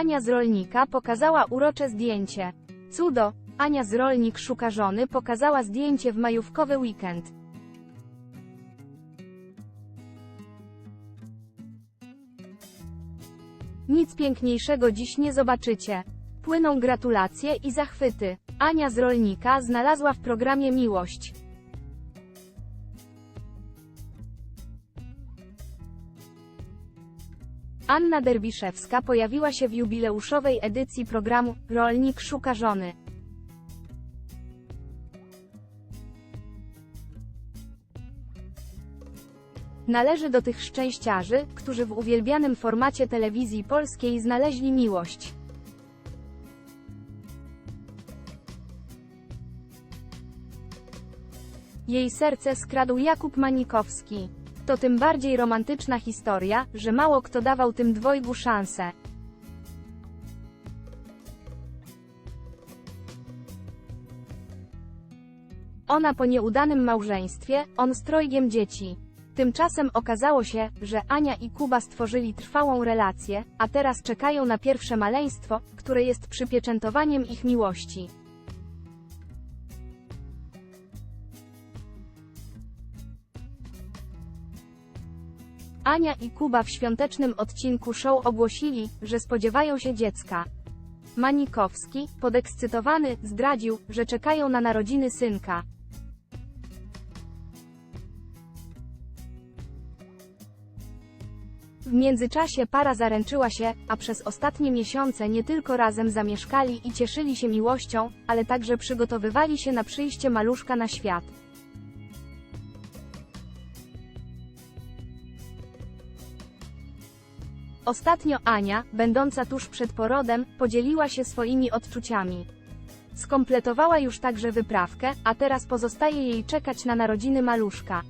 Ania z rolnika pokazała urocze zdjęcie. Cudo! Ania z rolnik szuka żony pokazała zdjęcie w majówkowy weekend. Nic piękniejszego dziś nie zobaczycie. Płyną gratulacje i zachwyty. Ania z rolnika znalazła w programie miłość. Anna Derwiszewska pojawiła się w jubileuszowej edycji programu Rolnik szuka żony. Należy do tych szczęściarzy, którzy w uwielbianym formacie telewizji polskiej znaleźli miłość. Jej serce skradł Jakub Manikowski. To tym bardziej romantyczna historia, że mało kto dawał tym dwojgu szansę. Ona po nieudanym małżeństwie, on z trojgiem dzieci. Tymczasem okazało się, że Ania i Kuba stworzyli trwałą relację, a teraz czekają na pierwsze maleństwo, które jest przypieczętowaniem ich miłości. Ania i Kuba w świątecznym odcinku show ogłosili, że spodziewają się dziecka. Manikowski, podekscytowany, zdradził, że czekają na narodziny synka. W międzyczasie para zaręczyła się, a przez ostatnie miesiące nie tylko razem zamieszkali i cieszyli się miłością, ale także przygotowywali się na przyjście maluszka na świat. Ostatnio Ania, będąca tuż przed porodem, podzieliła się swoimi odczuciami. Skompletowała już także wyprawkę, a teraz pozostaje jej czekać na narodziny maluszka.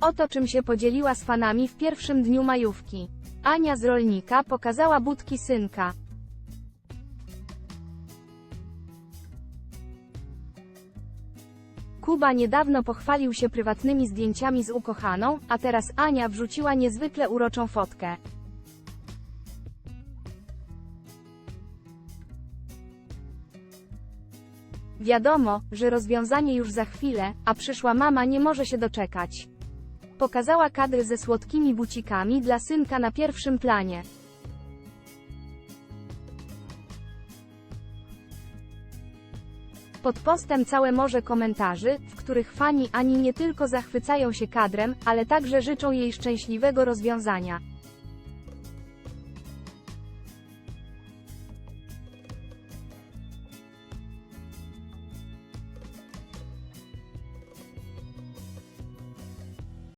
Oto czym się podzieliła z fanami w pierwszym dniu majówki. Ania z rolnika pokazała budki synka. Kuba niedawno pochwalił się prywatnymi zdjęciami z ukochaną, a teraz Ania wrzuciła niezwykle uroczą fotkę. Wiadomo, że rozwiązanie już za chwilę, a przyszła mama nie może się doczekać. Pokazała kadry ze słodkimi bucikami dla synka na pierwszym planie. Pod postem całe morze komentarzy, w których fani Ani nie tylko zachwycają się kadrem, ale także życzą jej szczęśliwego rozwiązania.